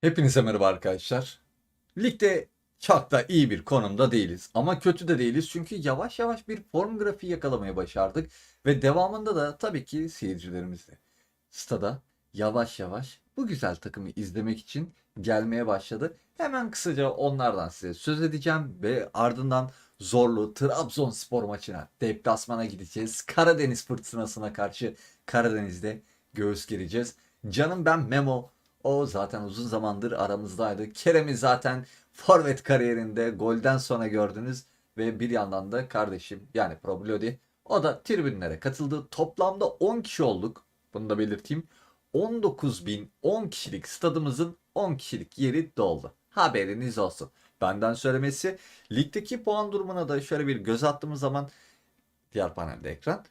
Hepinize merhaba arkadaşlar. Ligde çok da iyi bir konumda değiliz. Ama kötü de değiliz çünkü yavaş yavaş bir form grafiği yakalamaya başardık. Ve devamında da tabii ki seyircilerimizle stada yavaş yavaş bu güzel takımı izlemek için gelmeye başladı. Hemen kısaca onlardan size söz edeceğim ve ardından zorlu Trabzonspor maçına, deplasmana gideceğiz. Karadeniz fırtınasına karşı Karadeniz'de göğüs gereceğiz. Canım ben Memo. O zaten uzun zamandır aramızdaydı. Kerem'i zaten forvet kariyerinde golden sonra gördünüz. Ve bir yandan da kardeşim yani Problodi o da tribünlere katıldı. Toplamda 10 kişi olduk. Bunu da belirteyim. 19.010 kişilik stadımızın 10 kişilik yeri doldu. Haberiniz olsun. Benden söylemesi. Ligdeki puan durumuna da şöyle bir göz attığımız zaman diğer panelde ekran.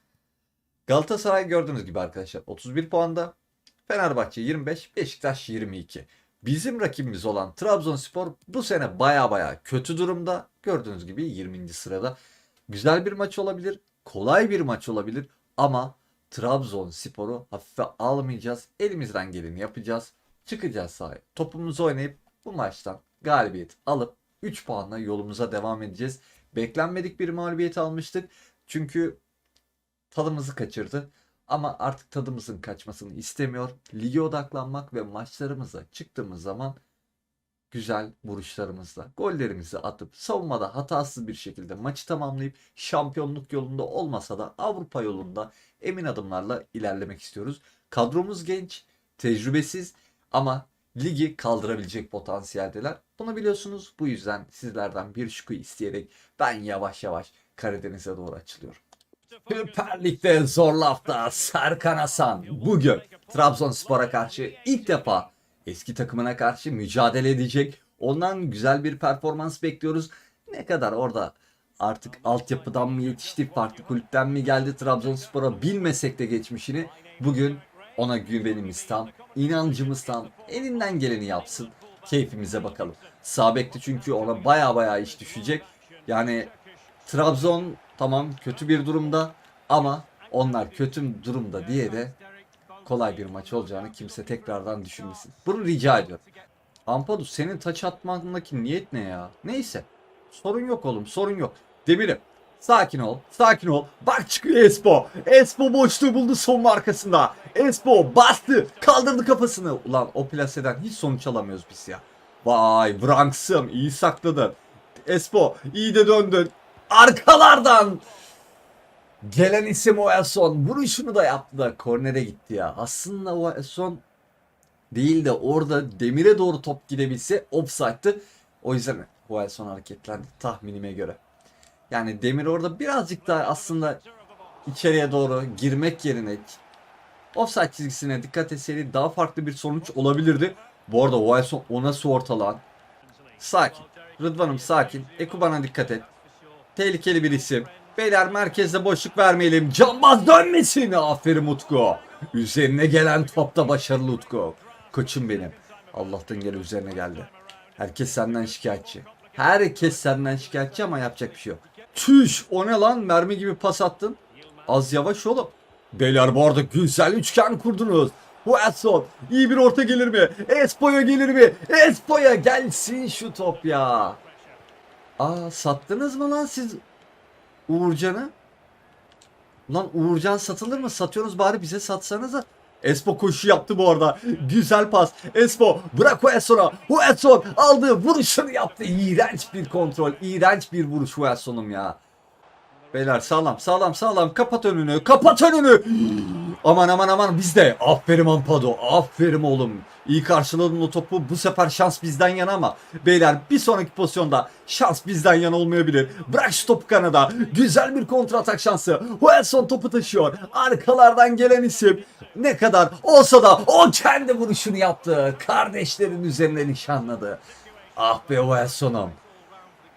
Galatasaray gördüğünüz gibi arkadaşlar 31 puanda. Fenerbahçe 25, Beşiktaş 22. Bizim rakibimiz olan Trabzonspor bu sene baya baya kötü durumda. Gördüğünüz gibi 20. sırada. Güzel bir maç olabilir, kolay bir maç olabilir ama Trabzonspor'u hafife almayacağız. Elimizden geleni yapacağız. Çıkacağız sahaya. Topumuzu oynayıp bu maçtan galibiyet alıp 3 puanla yolumuza devam edeceğiz. Beklenmedik bir mağlubiyet almıştık. Çünkü tadımızı kaçırdı. Ama artık tadımızın kaçmasını istemiyor. Lige odaklanmak ve maçlarımıza çıktığımız zaman güzel vuruşlarımızla gollerimizi atıp savunmada hatasız bir şekilde maçı tamamlayıp şampiyonluk yolunda olmasa da Avrupa yolunda emin adımlarla ilerlemek istiyoruz. Kadromuz genç, tecrübesiz ama ligi kaldırabilecek potansiyeldeler. Bunu biliyorsunuz. Bu yüzden sizlerden bir şuku isteyerek ben yavaş yavaş Karadeniz'e doğru açılıyorum. Süper Lig'de zorlu hafta Serkan Hasan bugün Trabzonspor'a karşı ilk defa eski takımına karşı mücadele edecek. Ondan güzel bir performans bekliyoruz. Ne kadar orada artık altyapıdan mı yetişti, farklı kulüpten mi geldi Trabzonspor'a bilmesek de geçmişini bugün ona güvenimiz tam, inancımız tam, elinden geleni yapsın. Keyfimize bakalım. Sağ bekte çünkü ona baya baya iş düşecek. Yani Trabzon tamam kötü bir durumda ama onlar kötü durumda diye de kolay bir maç olacağını kimse tekrardan düşünmesin. Bunu rica ediyorum. Ampadu senin taç atmandaki niyet ne ya? Neyse. Sorun yok oğlum sorun yok. Demir'im sakin ol sakin ol. Bak çıkıyor Espo. Espo boşluğu buldu son arkasında. Espo bastı kaldırdı kafasını. Ulan o plaseden hiç sonuç alamıyoruz biz ya. Vay Branks'ım iyi sakladın. Espo iyi de döndün. Arkalardan gelen isim Oelson. Vuruşunu da yaptı da kornere gitti ya. Aslında Oelson değil de orada demire doğru top gidebilse offside'tı. O yüzden Oelson hareketlendi tahminime göre. Yani Demir orada birazcık daha aslında içeriye doğru girmek yerine offside çizgisine dikkat etseydi daha farklı bir sonuç olabilirdi. Bu arada Oelson o nasıl ortalan? Sakin. Rıdvan'ım sakin. Ekuban'a dikkat et. Tehlikeli bir isim. Beyler merkezde boşluk vermeyelim. Cambaz dönmesin. Aferin Utku. Üzerine gelen topta başarılı Utku. Koçum benim. Allah'tan geri üzerine geldi. Herkes senden şikayetçi. Herkes senden şikayetçi ama yapacak bir şey yok. Tüş o ne lan mermi gibi pas attın. Az yavaş oğlum. Beyler bu arada güzel üçgen kurdunuz. Watson iyi bir orta gelir mi? Espo'ya gelir mi? Espo'ya gelsin şu top ya. Aa sattınız mı lan siz Uğurcan'ı? Lan Uğurcan satılır mı? Satıyorsunuz bari bize satsanıza. Espo koşu yaptı bu arada. Güzel pas. Espo bırak Huelson'a. Huelson aldı. Vuruşunu yaptı. İğrenç bir kontrol. İğrenç bir vuruş Huelson'um ya. Beyler sağlam sağlam sağlam. Kapat önünü. Kapat önünü. aman aman aman biz de. Aferin Ampado. Aferin oğlum. İyi karşıladın o topu. Bu sefer şans bizden yana ama. Beyler bir sonraki pozisyonda şans bizden yana olmayabilir. Bırak şu topu kanada. Güzel bir kontra atak şansı. Huelson topu taşıyor. Arkalardan gelen isim. Ne kadar olsa da o kendi vuruşunu yaptı. Kardeşlerin üzerine nişanladı. Ah be Huelson'um.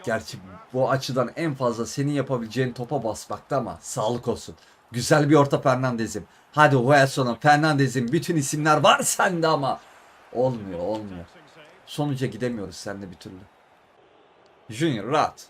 Gerçi bu açıdan en fazla senin yapabileceğin topa basmakta ama sağlık olsun. Güzel bir orta Fernandez'im. Hadi Huelson'um Fernandez'im bütün isimler var sende ama. Olmuyor olmuyor. Sonuca gidemiyoruz seninle bir türlü. Junior rahat.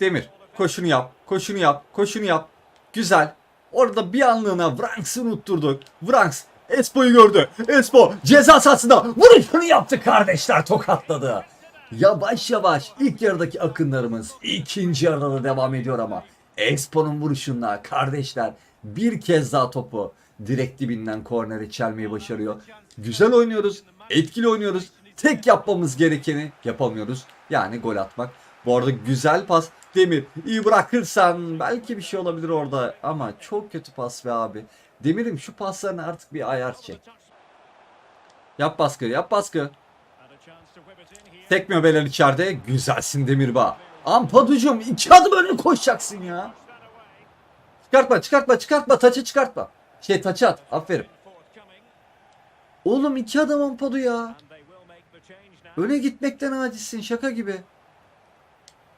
Demir koşunu yap koşunu yap koşunu yap. Güzel. Orada bir anlığına Vranks'ı unutturduk. Vranks Espo'yu gördü. Espo ceza sahasında vuruşunu yaptı kardeşler tokatladı. Yavaş yavaş ilk yarıdaki akınlarımız ikinci yarıda da devam ediyor ama Expo'nun vuruşunla kardeşler bir kez daha topu direkt dibinden kornere çelmeyi başarıyor. Güzel oynuyoruz, etkili oynuyoruz. Tek yapmamız gerekeni yapamıyoruz. Yani gol atmak. Bu arada güzel pas. Demir iyi bırakırsan belki bir şey olabilir orada ama çok kötü pas be abi. Demir'im şu paslarını artık bir ayar çek. Yap baskı, yap baskı. Tekmiyor beyler içeride. Güzelsin Demirbağ. Ampaducum iki adım önüne koşacaksın ya. Çıkartma, çıkartma, çıkartma. Taçı çıkartma. Şey taçı at. Aferin. Oğlum iki adım Ampadu ya. Öne gitmekten acizsin şaka gibi.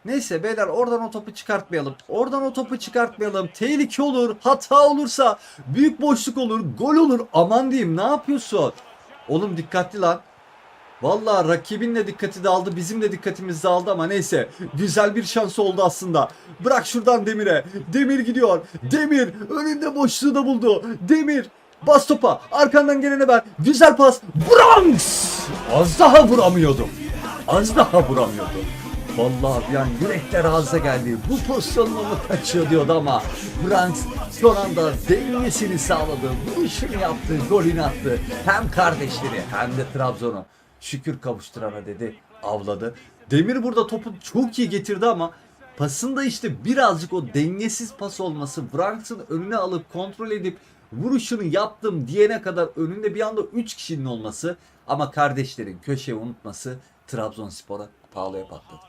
Neyse beyler oradan o topu çıkartmayalım. Oradan o topu çıkartmayalım. Tehlike olur. Hata olursa büyük boşluk olur. Gol olur. Aman diyeyim ne yapıyorsun? Oğlum dikkatli lan. Vallahi rakibin de dikkati dağıldı. Bizim de dikkatimiz dağıldı ama neyse. Güzel bir şans oldu aslında. Bırak şuradan Demir'e. Demir gidiyor. Demir önünde boşluğu da buldu. Demir bas topa. Arkandan gelene ver. Güzel pas. Branks! Az daha vuramıyordum. Az daha vuramıyordum. Vallahi bir an yürekler ağza geldi. Bu pozisyonla mı kaçıyor diyordu ama Branks son anda dengesini sağladı. Vuruşunu yaptı, golünü attı. Hem kardeşleri hem de Trabzon'u şükür kavuşturana dedi. Avladı. Demir burada topu çok iyi getirdi ama pasında işte birazcık o dengesiz pas olması Branks'ın önüne alıp kontrol edip vuruşunu yaptım diyene kadar önünde bir anda 3 kişinin olması ama kardeşlerin köşeye unutması Trabzonspor'a pahalıya patladı.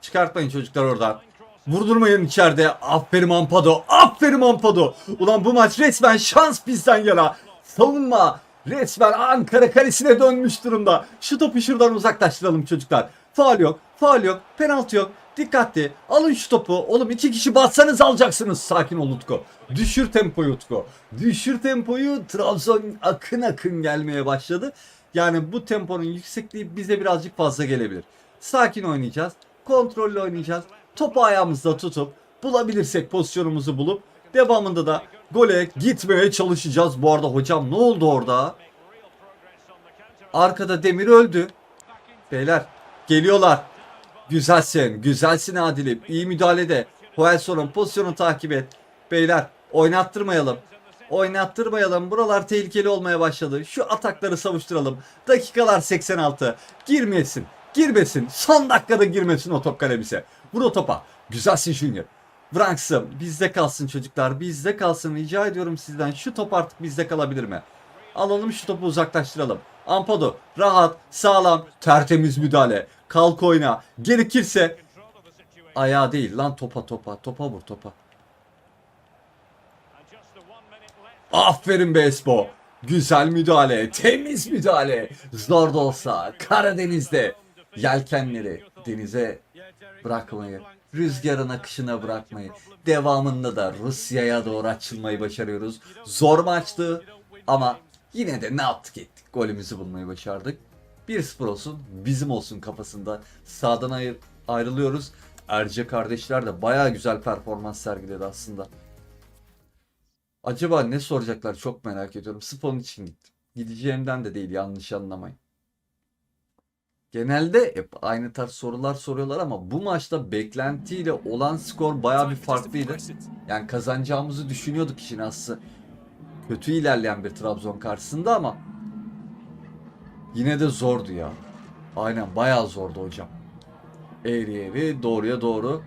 Çıkartmayın çocuklar oradan. Vurdurmayın içeride. Aferin Ampado. Aferin Ampado. Ulan bu maç resmen şans bizden yana. Savunma resmen Ankara kalesine dönmüş durumda. Şu topu şuradan uzaklaştıralım çocuklar. Faal yok. Faal yok. Penaltı yok. Dikkatli. Alın şu topu. Oğlum iki kişi bassanız alacaksınız. Sakin ol Utku. Düşür tempoyu Utku. Düşür tempoyu. Trabzon akın akın gelmeye başladı. Yani bu temponun yüksekliği bize birazcık fazla gelebilir. Sakin oynayacağız. Kontrollü oynayacağız. Topu ayağımızda tutup bulabilirsek pozisyonumuzu bulup devamında da gole gitmeye çalışacağız. Bu arada hocam ne oldu orada? Arkada Demir öldü. Beyler geliyorlar. Güzelsin. Güzelsin Adil'im. İyi müdahalede. Hoelson'un pozisyonu takip et. Beyler oynattırmayalım. Oynattırmayalım. Buralar tehlikeli olmaya başladı. Şu atakları savuşturalım. Dakikalar 86. Girmesin. Girmesin. Son dakikada girmesin o top kalemize. Vur o topa. Güzelsin Junior. Branks'ım bizde kalsın çocuklar. Bizde kalsın. Rica ediyorum sizden. Şu top artık bizde kalabilir mi? Alalım şu topu uzaklaştıralım. Ampado rahat, sağlam, tertemiz müdahale. Kalk oyna. Gerekirse ayağa değil lan topa topa. Topa vur topa. Aferin be. Güzel müdahale, temiz müdahale. Zor da olsa Karadeniz'de yelkenleri denize bırakmayı, rüzgarın akışına bırakmayı, devamında da Rusya'ya doğru açılmayı başarıyoruz. Zor maçtı ama yine de ne yaptık ettik. Golümüzü bulmayı başardık. 1-0 olsun, bizim olsun kafasında sağdan ayır, ayrılıyoruz. Erce kardeşler de baya güzel performans sergiledi aslında. Acaba ne soracaklar çok merak ediyorum. Spon için gittim. Gideceğimden de değil yanlış anlamayın. Genelde hep aynı tarz sorular soruyorlar ama bu maçta beklentiyle olan skor baya bir farklıydı. Yani kazanacağımızı düşünüyorduk işin aslı. Kötü ilerleyen bir Trabzon karşısında ama yine de zordu ya. Aynen bayağı zordu hocam. Eğri eğri doğruya doğru.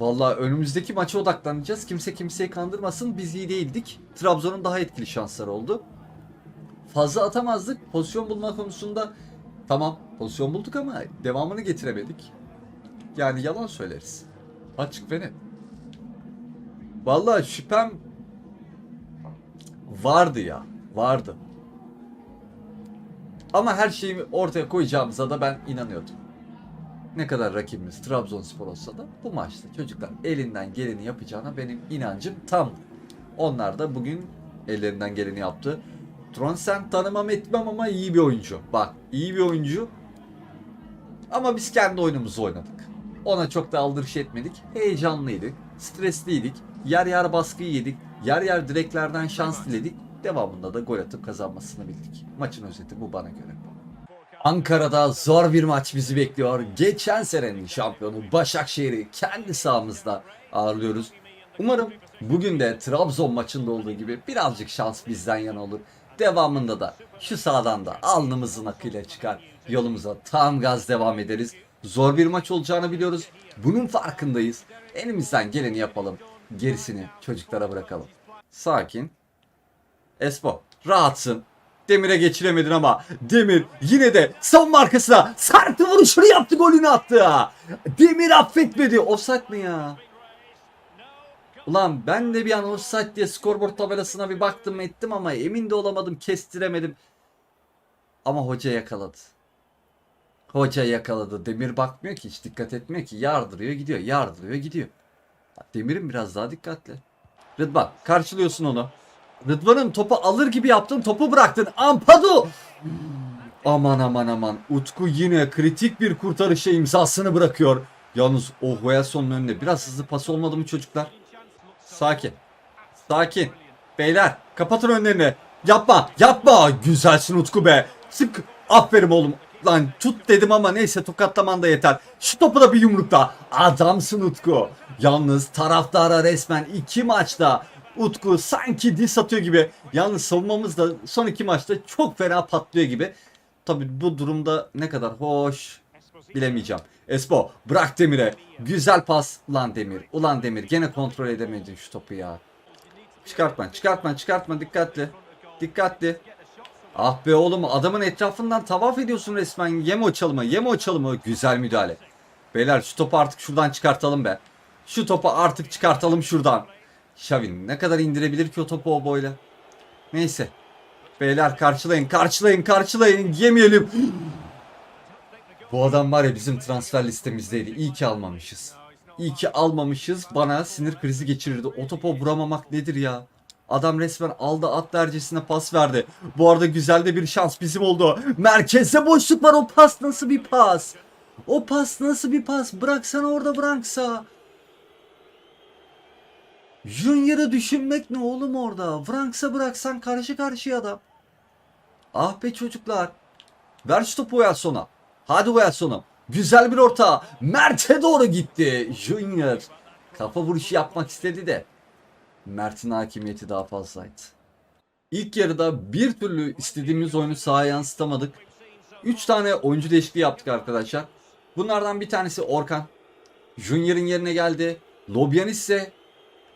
Vallahi önümüzdeki maça odaklanacağız. Kimse kimseyi kandırmasın. Biz iyi değildik. Trabzon'un daha etkili şansları oldu. Fazla atamazdık. Pozisyon bulma konusunda tamam pozisyon bulduk ama devamını getiremedik. Yani yalan söyleriz. Açık ve net. Vallahi şüphem vardı ya. Vardı. Ama her şeyi ortaya koyacağımıza da ben inanıyordum ne kadar rakibimiz Trabzonspor olsa da bu maçta çocuklar elinden geleni yapacağına benim inancım tam. Onlar da bugün ellerinden geleni yaptı. Tronsen tanımam etmem ama iyi bir oyuncu. Bak iyi bir oyuncu. Ama biz kendi oyunumuzu oynadık. Ona çok da aldırış etmedik. Heyecanlıydık. Stresliydik. Yer yer baskı yedik. Yer yer direklerden şans diledik. Devamında da gol atıp kazanmasını bildik. Maçın özeti bu bana göre. Ankara'da zor bir maç bizi bekliyor. Geçen senenin şampiyonu Başakşehir'i kendi sahamızda ağırlıyoruz. Umarım bugün de Trabzon maçında olduğu gibi birazcık şans bizden yana olur. Devamında da şu sahadan da alnımızın akıyla çıkar. Yolumuza tam gaz devam ederiz. Zor bir maç olacağını biliyoruz. Bunun farkındayız. Elimizden geleni yapalım. Gerisini çocuklara bırakalım. Sakin. Espo rahatsın. Demir'e geçiremedin ama Demir yine de savunma arkasına sarktı vuruşunu yaptı golünü attı. Demir affetmedi. Offside mi ya? Ulan ben de bir an offside diye skorboard tabelasına bir baktım ettim ama emin de olamadım kestiremedim. Ama hoca yakaladı. Hoca yakaladı. Demir bakmıyor ki hiç dikkat etmiyor ki. Yardırıyor gidiyor. Yardırıyor gidiyor. Demir'in biraz daha dikkatli. Rıdvan karşılıyorsun onu. Rıdvan'ın topu alır gibi yaptın topu bıraktın. Ampadu! Aman aman aman. Utku yine kritik bir kurtarışa imzasını bırakıyor. Yalnız o Huelson'un önüne biraz hızlı pas olmadı mı çocuklar? Sakin. Sakin. Beyler kapatın önlerini. Yapma yapma. Güzelsin Utku be. Sık. Aferin oğlum. Lan tut dedim ama neyse tokatlaman da yeter. Şu topu da bir yumrukla. Adamsın Utku. Yalnız taraftara resmen iki maçta Utku sanki diss atıyor gibi. Yalnız savunmamız da son iki maçta çok fena patlıyor gibi. Tabi bu durumda ne kadar hoş bilemeyeceğim. Espo bırak Demir'e. Güzel pas. Ulan Demir. Ulan Demir gene kontrol edemedin şu topu ya. Çıkartma çıkartma çıkartma dikkatli. Dikkatli. Ah be oğlum adamın etrafından tavaf ediyorsun resmen. Yeme o çalımı yeme o çalımı. Güzel müdahale. Beyler şu topu artık şuradan çıkartalım be. Şu topu artık çıkartalım şuradan. Şavin ne kadar indirebilir ki o topu o boyla. Neyse. Beyler karşılayın karşılayın karşılayın yemeyelim. Bu adam var ya bizim transfer listemizdeydi. İyi ki almamışız. İyi ki almamışız. Bana sinir krizi geçirirdi. O topa vuramamak nedir ya? Adam resmen aldı at dercesine pas verdi. Bu arada güzel de bir şans bizim oldu. Merkezde boşluk var. O pas nasıl bir pas? O pas nasıl bir pas? Bıraksana orada bıraksa. Junior'ı düşünmek ne oğlum orada? Franks'a bıraksan karşı karşıya adam. Ah be çocuklar. Ver şu topu Wilson'a. Hadi Wilson'um. Güzel bir orta. Mert'e doğru gitti. Junior. Kafa vuruşu yapmak istedi de. Mert'in hakimiyeti daha fazlaydı. İlk yarıda bir türlü istediğimiz oyunu sahaya yansıtamadık. 3 tane oyuncu değişikliği yaptık arkadaşlar. Bunlardan bir tanesi Orkan. Junior'ın yerine geldi. Lobyanis ise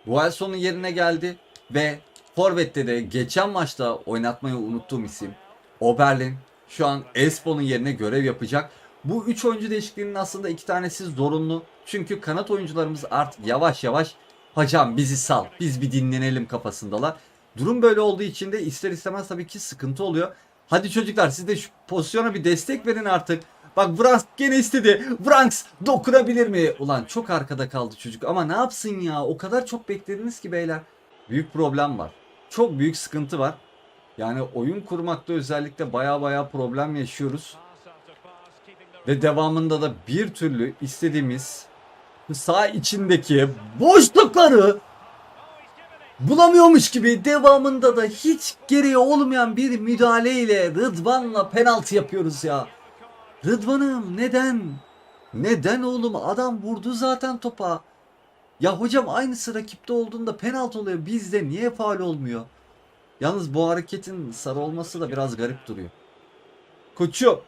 Wilson'un yerine geldi. Ve Forvet'te de geçen maçta oynatmayı unuttuğum isim Oberlin şu an Espo'nun yerine görev yapacak. Bu 3 oyuncu değişikliğinin aslında iki tanesi zorunlu. Çünkü kanat oyuncularımız artık yavaş yavaş hocam bizi sal biz bir dinlenelim kafasındalar. Durum böyle olduğu için de ister istemez tabii ki sıkıntı oluyor. Hadi çocuklar siz de şu pozisyona bir destek verin artık. Bak Vranks gene istedi. Vranks dokunabilir mi? Ulan çok arkada kaldı çocuk ama ne yapsın ya? O kadar çok beklediniz ki beyler. Büyük problem var. Çok büyük sıkıntı var. Yani oyun kurmakta özellikle baya baya problem yaşıyoruz. Ve devamında da bir türlü istediğimiz sağ içindeki boşlukları bulamıyormuş gibi devamında da hiç gereği olmayan bir müdahaleyle Rıdvan'la penaltı yapıyoruz ya. Rıdvan'ım neden? Neden oğlum? Adam vurdu zaten topa. Ya hocam aynısı rakipte olduğunda penaltı oluyor. Bizde niye faal olmuyor? Yalnız bu hareketin sarı olması da biraz garip duruyor. Koçum.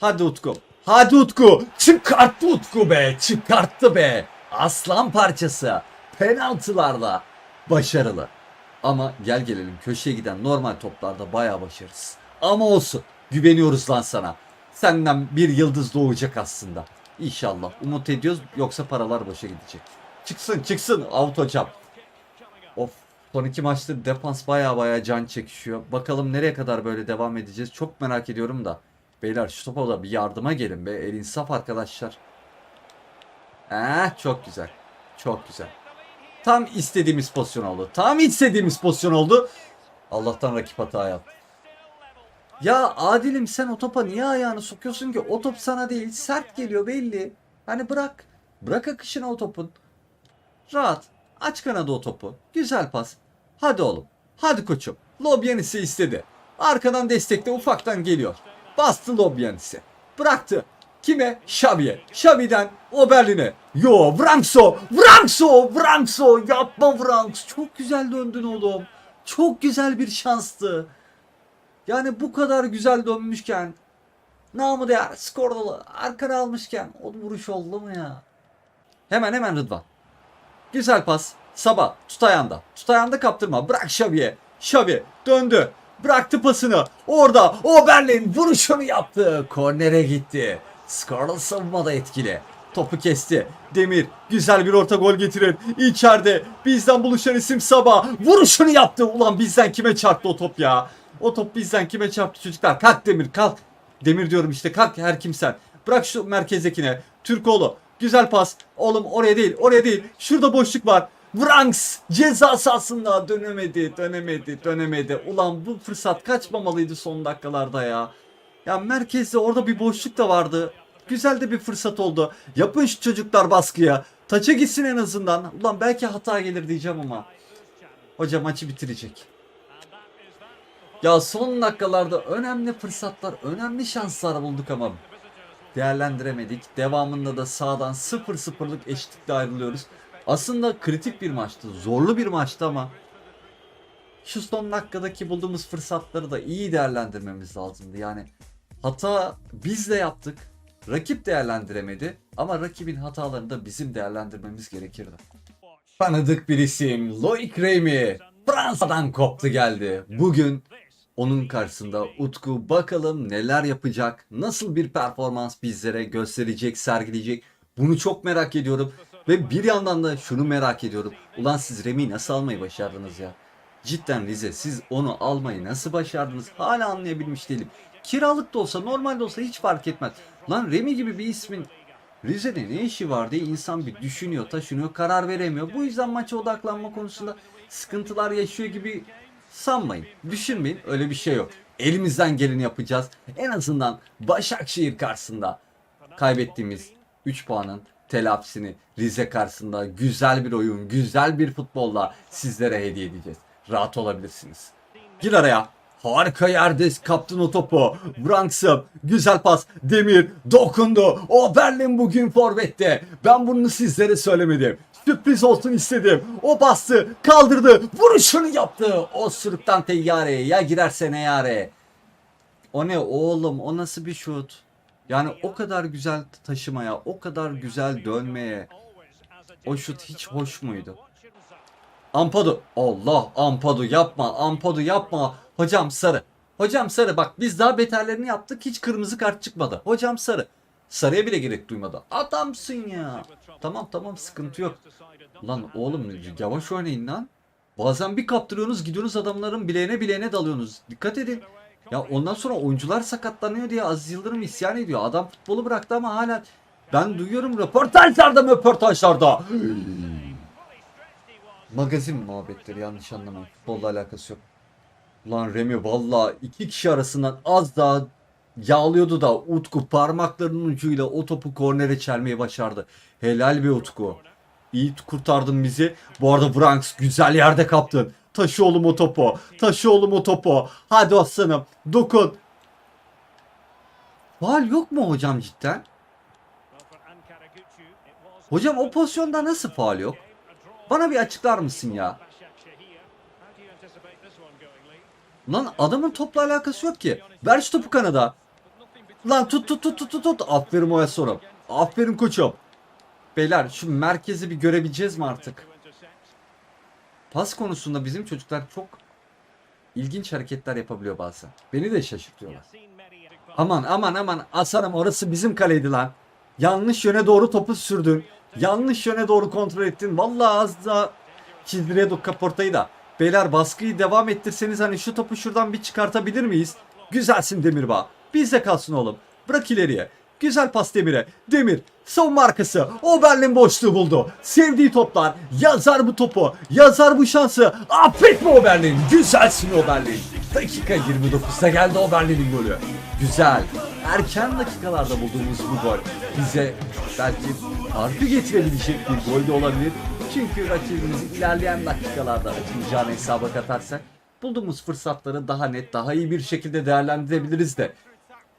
Hadi Utku. Hadi Utku. Çıkarttı Utku be. Çıkarttı be. Aslan parçası. Penaltılarda başarılı. Ama gel gelelim köşeye giden normal toplarda bayağı başarısız. Ama olsun. Güveniyoruz lan sana. Senden bir yıldız doğacak aslında. İnşallah. Umut ediyoruz yoksa paralar boşa gidecek. Çıksın çıksın out hocam. Of son iki maçta defans baya baya can çekişiyor. Bakalım nereye kadar böyle devam edeceğiz. Çok merak ediyorum da. Beyler şu topa da bir yardıma gelin be. El insaf arkadaşlar. Eh çok güzel. Çok güzel. Tam istediğimiz pozisyon oldu. Tam istediğimiz pozisyon oldu. Allah'tan rakip hata yaptı. Ya Adil'im sen o topa niye ayağını sokuyorsun ki? O top sana değil. Sert geliyor belli. Hani bırak. Bırak akışına o topun. Rahat. Aç kanadı o topu. Güzel pas. Hadi oğlum. Hadi koçum. Lobyanisi istedi. Arkadan destekte ufaktan geliyor. Bastı Lobyanisi. Bıraktı. Kime? Xavi'ye. Xavi'den Oberlin'e. Yo Vrankso. Vrankso. Vrankso. Yapma Vranks. Çok güzel döndün oğlum. Çok güzel bir şanstı. Yani bu kadar güzel dönmüşken namı değer skordalı arkana almışken o vuruş oldu mu ya? Hemen hemen Rıdvan. Güzel pas. Sabah tut ayağında. Tut ayağında kaptırma. Bırak Xavi'ye. Xavi döndü. Bıraktı pasını. Orada Oberlin vuruşunu yaptı. Kornere gitti. Skordalı savunmada etkili. Topu kesti. Demir güzel bir orta gol getirir. İçeride bizden buluşan isim Sabah. Vuruşunu yaptı. Ulan bizden kime çarptı o top ya? O top bizden kime çarptı çocuklar? Kalk Demir kalk. Demir diyorum işte kalk her kimsen. Bırak şu merkezdekine. Türkoğlu. Güzel pas. Oğlum oraya değil oraya değil. Şurada boşluk var. Vranks ceza sahasında dönemedi dönemedi dönemedi. Ulan bu fırsat kaçmamalıydı son dakikalarda ya. Ya merkezde orada bir boşluk da vardı. Güzel de bir fırsat oldu. Yapın şu çocuklar baskıya. Taça gitsin en azından. Ulan belki hata gelir diyeceğim ama. Hoca maçı bitirecek. Ya son dakikalarda önemli fırsatlar, önemli şanslar bulduk ama değerlendiremedik. Devamında da sağdan 0-0'lık eşitlikle ayrılıyoruz. Aslında kritik bir maçtı, zorlu bir maçtı ama şu son dakikadaki bulduğumuz fırsatları da iyi değerlendirmemiz lazımdı. Yani hata biz de yaptık. Rakip değerlendiremedi ama rakibin hatalarını da bizim değerlendirmemiz gerekirdi. Tanıdık bir isim Loic Remy Fransa'dan koptu geldi. Bugün onun karşısında Utku bakalım neler yapacak, nasıl bir performans bizlere gösterecek, sergileyecek. Bunu çok merak ediyorum. Ve bir yandan da şunu merak ediyorum. Ulan siz Remy'yi nasıl almayı başardınız ya? Cidden Rize siz onu almayı nasıl başardınız? Hala anlayabilmiş değilim. Kiralık da olsa normal de olsa hiç fark etmez. Lan Remy gibi bir ismin Rize'de ne işi var diye insan bir düşünüyor, taşınıyor, karar veremiyor. Bu yüzden maça odaklanma konusunda sıkıntılar yaşıyor gibi sanmayın. Düşünmeyin öyle bir şey yok. Elimizden geleni yapacağız. En azından Başakşehir karşısında kaybettiğimiz 3 puanın telafisini Rize karşısında güzel bir oyun, güzel bir futbolla sizlere hediye edeceğiz. Rahat olabilirsiniz. Gir araya. Harika yerde kaptın o topu. Branks'ım. Güzel pas. Demir dokundu. O Berlin bugün forvette. Ben bunu sizlere söylemedim. Sürpriz olsun istedim. O bastı, kaldırdı, vuruşunu yaptı. O sürükten teyyareye ya girerse ne yare. O ne oğlum o nasıl bir şut? Yani o kadar güzel taşımaya, o kadar güzel dönmeye. O şut hiç hoş muydu? Ampadu. Allah Ampadu yapma. Ampadu yapma. Hocam sarı. Hocam sarı bak biz daha beterlerini yaptık hiç kırmızı kart çıkmadı. Hocam sarı. Sarıya bile gerek duymadı. Adamsın ya. Tamam tamam sıkıntı yok. Lan oğlum yavaş oynayın lan. Bazen bir kaptırıyorsunuz gidiyorsunuz adamların bileğine bileğine dalıyorsunuz. Dikkat edin. Ya ondan sonra oyuncular sakatlanıyor diye Aziz Yıldırım isyan ediyor. Adam futbolu bıraktı ama hala ben duyuyorum röportajlarda röportajlarda. Magazin muhabbetleri yanlış anlamayın. Futbolla alakası yok. Ulan Remi valla iki kişi arasından az daha yağlıyordu da Utku parmaklarının ucuyla o topu kornere çelmeyi başardı. Helal bir Utku. İyi kurtardın bizi. Bu arada Branks güzel yerde kaptın. Taşı oğlum o topu. Taşı oğlum o topu. Hadi aslanım. Dokun. Faal yok mu hocam cidden? Hocam o pozisyonda nasıl faal yok? Bana bir açıklar mısın ya? Lan adamın topla alakası yok ki. Ver şu topu kanada. Lan tut tut tut tut tut tut. Aferin Oya Sorum. Aferin koçum. Beyler şu merkezi bir görebileceğiz mi artık? Pas konusunda bizim çocuklar çok ilginç hareketler yapabiliyor bazen. Beni de şaşırtıyorlar. Aman aman aman Aslanım orası bizim kaleydi lan. Yanlış yöne doğru topu sürdün. Yanlış yöne doğru kontrol ettin. Vallahi az daha çizdiriyorduk kaportayı da. Beyler baskıyı devam ettirseniz hani şu topu şuradan bir çıkartabilir miyiz? Güzelsin Demirbağ. Bizde kalsın oğlum. Bırak ileriye. Güzel pas Demir'e. Demir savunma arkası. O Berlin boşluğu buldu. Sevdiği toplar. Yazar bu topu. Yazar bu şansı. Affetme o Berlin. Güzelsin o Berlin. Dakika 29'da geldi o Berlin'in golü. Güzel. Erken dakikalarda bulduğumuz bu gol bize belki farkı getirebilecek bir gol de olabilir. Çünkü rakibimizi ilerleyen dakikalarda açılacağını hesaba katarsak bulduğumuz fırsatları daha net, daha iyi bir şekilde değerlendirebiliriz de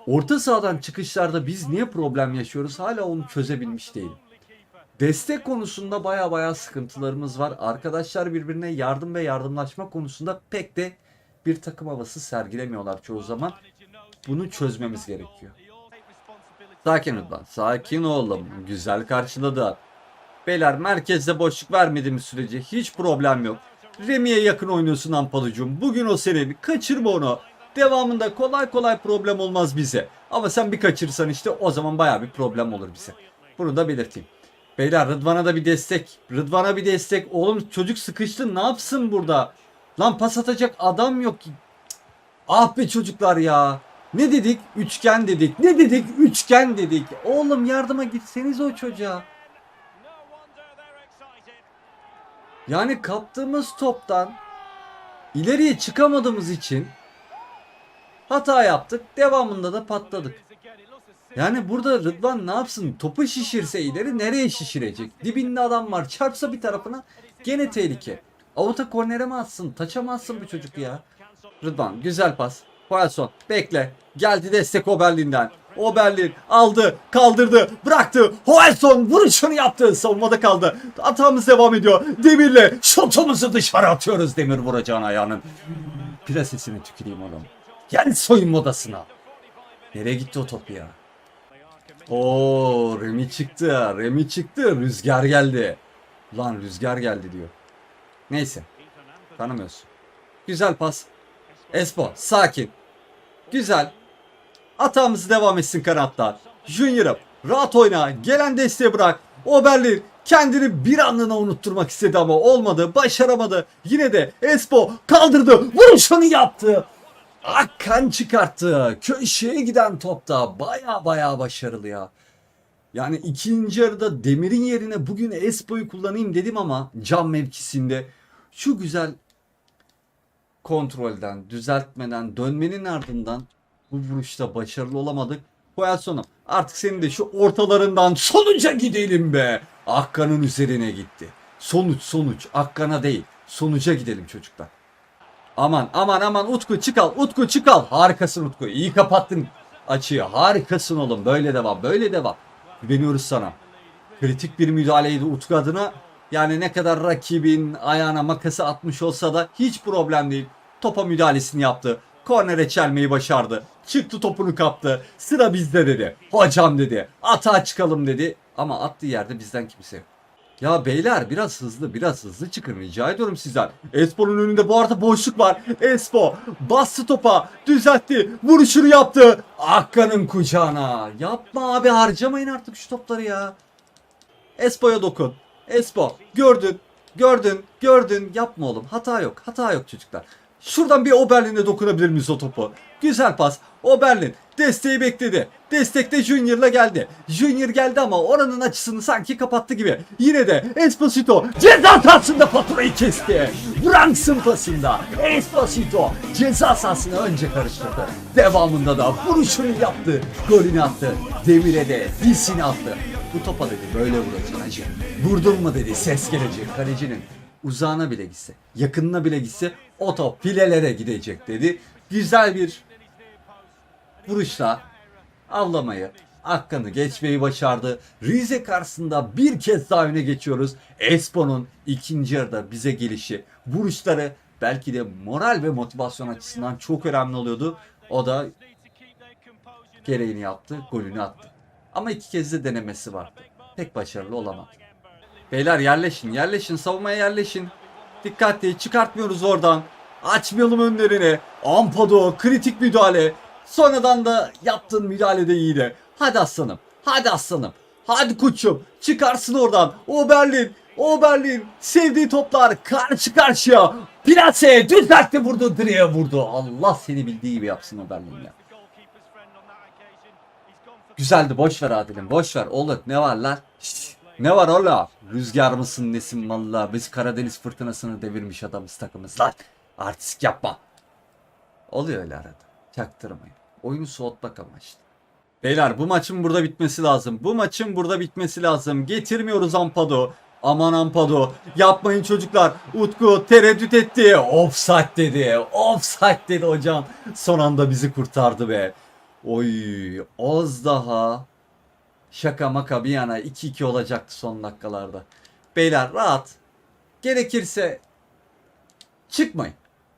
orta sahadan çıkışlarda biz niye problem yaşıyoruz hala onu çözebilmiş değilim. Destek konusunda baya baya sıkıntılarımız var. Arkadaşlar birbirine yardım ve yardımlaşma konusunda pek de bir takım havası sergilemiyorlar çoğu zaman. Bunu çözmemiz gerekiyor. Sakin lan. Sakin oğlum. Güzel karşıladı. Beyler merkezde boşluk vermediğimiz sürece hiç problem yok. Remi'ye yakın oynuyorsun Ampalıcığım. Bugün o senin. Kaçırma onu. Devamında kolay kolay problem olmaz bize. Ama sen bir kaçırırsan işte o zaman baya bir problem olur bize. Bunu da belirteyim. Beyler Rıdvan'a da bir destek. Rıdvan'a bir destek. Oğlum çocuk sıkıştı ne yapsın burada? Lan pas atacak adam yok ki. Ah be çocuklar ya. Ne dedik? Üçgen dedik. Ne dedik? Üçgen dedik. Oğlum yardıma gitseniz o çocuğa. Yani kaptığımız toptan ileriye çıkamadığımız için hata yaptık. Devamında da patladık. Yani burada Rıdvan ne yapsın? Topu şişirse ileri nereye şişirecek? Dibinde adam var. Çarpsa bir tarafına gene tehlike. Avuta kornere mi atsın? Taça mı atsın bu çocuk ya? Rıdvan güzel pas. Poisson bekle. Geldi destek Oberlin'den. Oberlin aldı, kaldırdı, bıraktı. Hoelson vuruşunu yaptı. Savunmada kaldı. Hatamız devam ediyor. Demir'le şutumuzu dışarı atıyoruz Demir vuracağın ayağının. Plasesine tüküreyim oğlum. Gel soyunma odasına. Nereye gitti o top ya? Oo Remi çıktı. Remi çıktı. Rüzgar geldi. Lan rüzgar geldi diyor. Neyse. Tanımıyorsun. Güzel pas. Espo sakin. Güzel. Atağımız devam etsin kanatlar. Junior'ım rahat oyna. Gelen desteği bırak. Oberlin kendini bir anlığına unutturmak istedi ama olmadı. Başaramadı. Yine de Espo kaldırdı. Vuruşunu yaptı. Akkan çıkarttı. Köşeye giden topta baya baya başarılı ya. Yani ikinci yarıda Demir'in yerine bugün Espo'yu kullanayım dedim ama cam mevkisinde şu güzel kontrolden, düzeltmeden, dönmenin ardından bu vuruşta başarılı olamadık. Poyasson'um artık senin de şu ortalarından sonuca gidelim be. Akkan'ın üzerine gitti. Sonuç sonuç. Akkan'a değil. Sonuca gidelim çocuklar. Aman aman aman Utku çıkal. Utku çıkal. Harikasın Utku. İyi kapattın açıyı. Harikasın oğlum. Böyle devam. Böyle devam. Güveniyoruz sana. Kritik bir müdahaleydi Utku adına. Yani ne kadar rakibin ayağına makası atmış olsa da hiç problem değil. Topa müdahalesini yaptı. Kornere çelmeyi başardı. Çıktı topunu kaptı. Sıra bizde dedi. Hocam dedi. Atağa çıkalım dedi. Ama attığı yerde bizden kimse yok. Ya beyler biraz hızlı biraz hızlı çıkın rica ediyorum sizden. Espo'nun önünde bu arada boşluk var. Espo bastı topa düzeltti vuruşunu yaptı. Akka'nın kucağına. Yapma abi harcamayın artık şu topları ya. Espo'ya dokun. Espo gördün gördün gördün yapma oğlum hata yok hata yok çocuklar. Şuradan bir Oberlin'e dokunabilir miyiz o topu? Güzel pas. Oberlin desteği bekledi. Destekte Junior'la geldi. Junior geldi ama oranın açısını sanki kapattı gibi. Yine de Esposito ceza sahasında faturayı kesti. Branks'ın pasında Esposito ceza sahasını önce karıştırdı. Devamında da vuruşunu yaptı. Golünü attı. Demir'e de dizini attı. Bu topa dedi böyle vuracaksın hacı. Vurdun mu dedi ses gelecek kalecinin. Uzağına bile gitse, yakınına bile gitse o top filelere gidecek dedi. Güzel bir vuruşla avlamayı, Akkan'ı geçmeyi başardı. Rize karşısında bir kez daha öne geçiyoruz. Espo'nun ikinci yarıda bize gelişi, vuruşları belki de moral ve motivasyon açısından çok önemli oluyordu. O da gereğini yaptı, golünü attı. Ama iki kez de denemesi vardı. Pek başarılı olamadı. Beyler yerleşin, yerleşin, savunmaya yerleşin. Dikkatli, çıkartmıyoruz oradan. Açmayalım önlerini. Ampado, kritik müdahale. Sonradan da yaptığın müdahale de iyiydi. Hadi aslanım, hadi aslanım. Hadi koçum, çıkarsın oradan. Oberlin, Oberlin. Sevdiği toplar karşı karşıya. Plase düzeltti vurdu, direğe vurdu. Allah seni bildiği gibi yapsın Oberlin ya. Güzeldi boş ver Adil'im boş ver olur ne var lan Şşş, ne var ola rüzgar mısın nesin valla biz Karadeniz fırtınasını devirmiş adamız takımız lan artistik yapma oluyor öyle arada çaktırmayın oyunu soğutmak amaçlı Beyler bu maçın burada bitmesi lazım bu maçın burada bitmesi lazım getirmiyoruz Ampado Aman Ampado. Yapmayın çocuklar. Utku tereddüt etti. Offside dedi. Offside dedi hocam. Son anda bizi kurtardı be. Oy az daha şaka maka bir yana 2-2 olacaktı son dakikalarda. Beyler rahat. Gerekirse çıkmayın.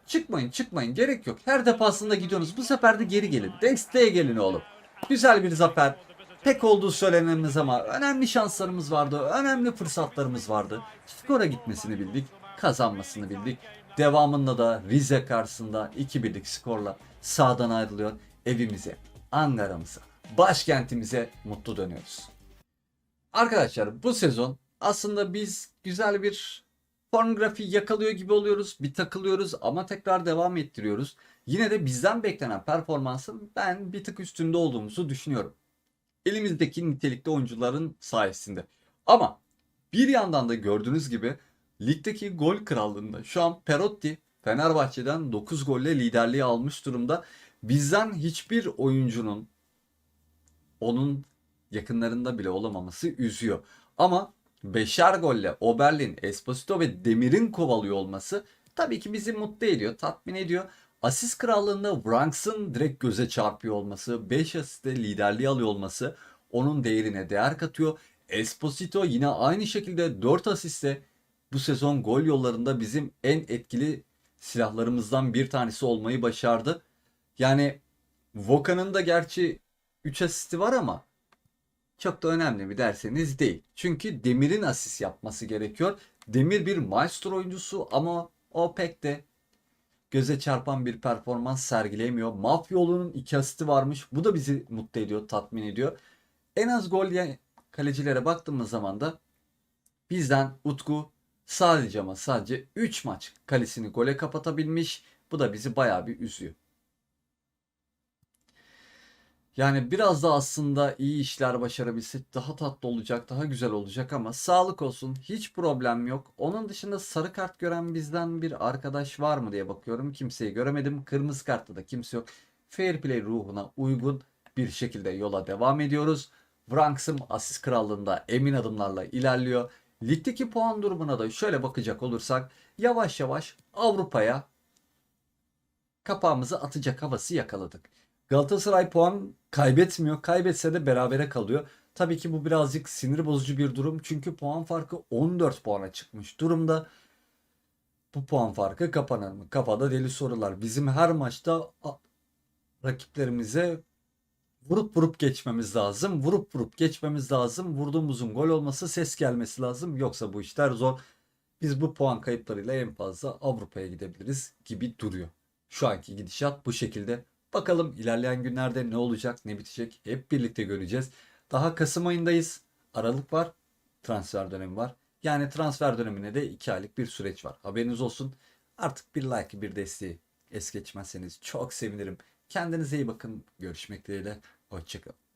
Çıkmayın çıkmayın gerek yok. Her defasında gidiyorsunuz. Bu sefer de geri gelin. Desteğe gelin oğlum. Güzel bir zafer. Pek olduğu söylenemez ama önemli şanslarımız vardı. Önemli fırsatlarımız vardı. Skora gitmesini bildik. Kazanmasını bildik. Devamında da Rize karşısında 2-1'lik skorla sağdan ayrılıyor. Evimize, Ankara'mıza, başkentimize mutlu dönüyoruz. Arkadaşlar bu sezon aslında biz güzel bir form grafiği yakalıyor gibi oluyoruz. Bir takılıyoruz ama tekrar devam ettiriyoruz. Yine de bizden beklenen performansın ben bir tık üstünde olduğumuzu düşünüyorum. Elimizdeki nitelikli oyuncuların sayesinde. Ama bir yandan da gördüğünüz gibi ligdeki gol krallığında şu an Perotti Fenerbahçe'den 9 golle liderliği almış durumda. Bizden hiçbir oyuncunun onun yakınlarında bile olamaması üzüyor. Ama beşer golle Oberlin, Esposito ve Demir'in kovalıyor olması tabii ki bizi mutlu ediyor, tatmin ediyor. Asist krallığında Branks'ın direkt göze çarpıyor olması, 5 asiste liderliği alıyor olması onun değerine değer katıyor. Esposito yine aynı şekilde 4 asiste bu sezon gol yollarında bizim en etkili silahlarımızdan bir tanesi olmayı başardı. Yani Voka'nın da gerçi 3 asisti var ama çok da önemli mi derseniz değil. Çünkü Demir'in asist yapması gerekiyor. Demir bir maestro oyuncusu ama o pek de göze çarpan bir performans sergileyemiyor. Mafyolu'nun iki asisti varmış. Bu da bizi mutlu ediyor, tatmin ediyor. En az gol yiyen kalecilere baktığımız zaman da bizden Utku sadece ama sadece 3 maç kalesini gole kapatabilmiş. Bu da bizi bayağı bir üzüyor. Yani biraz da aslında iyi işler başarabilsek daha tatlı olacak, daha güzel olacak ama sağlık olsun hiç problem yok. Onun dışında sarı kart gören bizden bir arkadaş var mı diye bakıyorum. Kimseyi göremedim. Kırmızı kartta da kimse yok. Fair play ruhuna uygun bir şekilde yola devam ediyoruz. Branks'ım asist krallığında emin adımlarla ilerliyor. Ligdeki puan durumuna da şöyle bakacak olursak yavaş yavaş Avrupa'ya kapağımızı atacak havası yakaladık. Galatasaray puan kaybetmiyor. Kaybetse de berabere kalıyor. Tabii ki bu birazcık sinir bozucu bir durum. Çünkü puan farkı 14 puana çıkmış durumda. Bu puan farkı kapanır mı? Kafada deli sorular. Bizim her maçta rakiplerimize vurup vurup geçmemiz lazım. Vurup vurup geçmemiz lazım. Vurduğumuzun gol olması, ses gelmesi lazım. Yoksa bu işler zor. Biz bu puan kayıplarıyla en fazla Avrupa'ya gidebiliriz gibi duruyor. Şu anki gidişat bu şekilde. Bakalım ilerleyen günlerde ne olacak, ne bitecek hep birlikte göreceğiz. Daha Kasım ayındayız. Aralık var. Transfer dönemi var. Yani transfer dönemine de 2 aylık bir süreç var. Haberiniz olsun. Artık bir like, bir desteği es geçmezseniz çok sevinirim. Kendinize iyi bakın. Görüşmek dileğiyle. Hoşçakalın.